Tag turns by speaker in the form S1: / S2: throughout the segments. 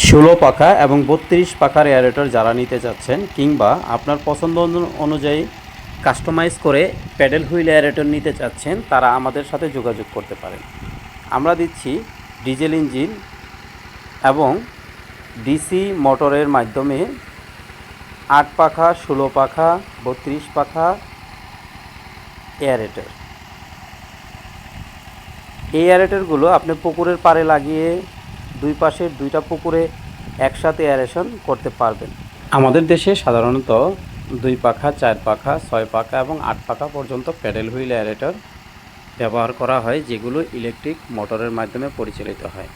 S1: ষোলো পাখা এবং বত্রিশ পাখার এয়ারেটর যারা নিতে চাচ্ছেন কিংবা আপনার পছন্দ অনুযায়ী কাস্টমাইজ করে প্যাডেল হুইল এয়ারেটর নিতে চাচ্ছেন, তারা আমাদের সাথে যোগাযোগ করতে পারেন। আমরা দিচ্ছি ডিজেল ইঞ্জিন এবং ডিসি মোটরের মাধ্যমে আট পাখা, ষোলো পাখা, বত্রিশ পাখা এয়ারেটর এই এয়ারেটরগুলো আপনি পুকুরের পাড়ে লাগিয়ে দুই পাশের দুইটা পুকুরে একসাথে অ্যারেশন করতে পারবেন। আমাদের দেশে সাধারণত দুই পাখা, চার পাখা, ছয় পাখা এবং আট পাখা পর্যন্ত প্যাডেল হুইল এয়ারেটর ব্যবহার করা হয়, যেগুলো ইলেকট্রিক মোটরের মাধ্যমে পরিচালিত হয়।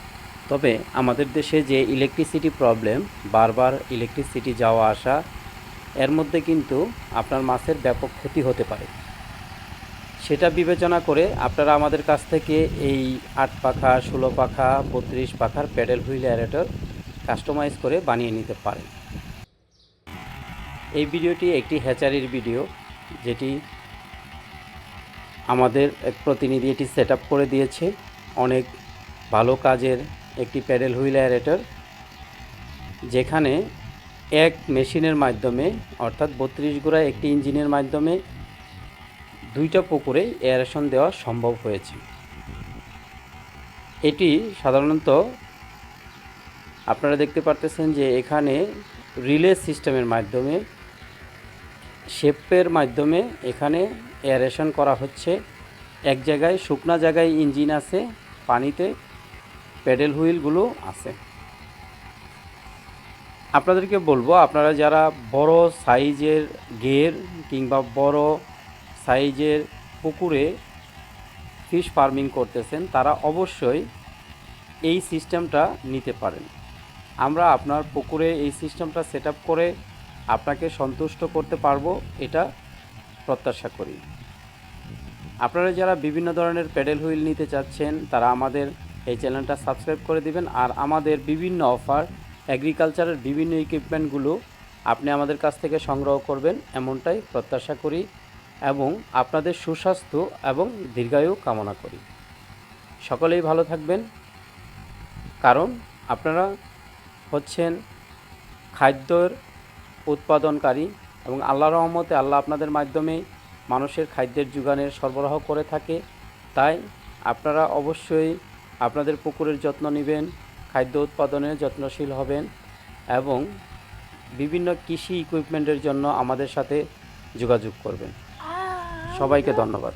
S1: তবে আমাদের দেশে যে ইলেকট্রিসিটি প্রবলেম, বারবার ইলেকট্রিসিটি যাওয়া আসা, এর মধ্যে কিন্তু আপনার মাছের ব্যাপক ক্ষতি হতে পারে। সেটা বিবেচনা করে আপনারা আমাদের কাছ থেকে এই আট পাখা, ষোলো পাখা, বত্রিশ পাখার প্যাডেল হুইল অ্যারেটর কাস্টমাইজ করে বানিয়ে নিতে পারেন। এই ভিডিওটি একটি হ্যাচারির ভিডিও, যেটি আমাদের এক প্রতিনিধি এটি সেট করে দিয়েছে। অনেক ভালো কাজের একটি প্যাডেল হুইল অ্যারেটর, যেখানে এক মেশিনের মাধ্যমে, অর্থাৎ বত্রিশ গোড়া একটি ইঞ্জিনের মাধ্যমে দুইটা পুকুরে এয়ারেশন দেওয়া সম্ভব হয়েছে। এটি সাধারণত আপনারা দেখতে পারতেছেন যে এখানে রিলে সিস্টেমের মাধ্যমে, শেপের মাধ্যমে এখানে এয়ারেশন করা হচ্ছে। এক জায়গায় শুকনা জায়গায় ইঞ্জিন আছে, পানিতে প্যাডেল হুইলগুলো আছে। আপনাদেরকে বলব, আপনারা যারা বড় সাইজের গের কিংবা বড় সাইজের পুকুরে ফিশ ফার্মিং করতেছেন, তারা অবশ্যই এই সিস্টেমটা নিতে পারেন। আমরা আপনার পুকুরে এই সিস্টেমটা সেট করে আপনাকে সন্তুষ্ট করতে পারব, এটা প্রত্যাশা করি। আপনারা যারা বিভিন্ন ধরনের প্যাডেল হুইল নিতে চাচ্ছেন, তারা আমাদের এই চ্যানেলটা সাবস্ক্রাইব করে দিবেন, আর আমাদের বিভিন্ন অফার অ্যাগ্রিকালচারের বিভিন্ন ইকুইপমেন্টগুলো আপনি আমাদের কাছ থেকে সংগ্রহ করবেন, এমনটাই প্রত্যাশা করি। এবং আপনাদের সুস্বাস্থ্য এবং দীর্ঘায়ু কামনা করি। সকলেই ভালো থাকবেন। কারণ আপনারা হচ্ছেন খাদ্যর উৎপাদনকারী এবং আল্লাহ রহমতে আল্লাহ আপনাদের মাধ্যমে মানুষের খাদ্যের যোগানের সরবরাহ করে থাকে। তাই আপনারা অবশ্যই আপনাদের পুকুরের যত্ন নেবেন, খাদ্য উৎপাদনে যত্নশীল হবেন এবং বিভিন্ন কৃষি ইকুইপমেন্টের জন্য আমাদের সাথে যোগাযোগ করবেন। সবাইকে ধন্যবাদ।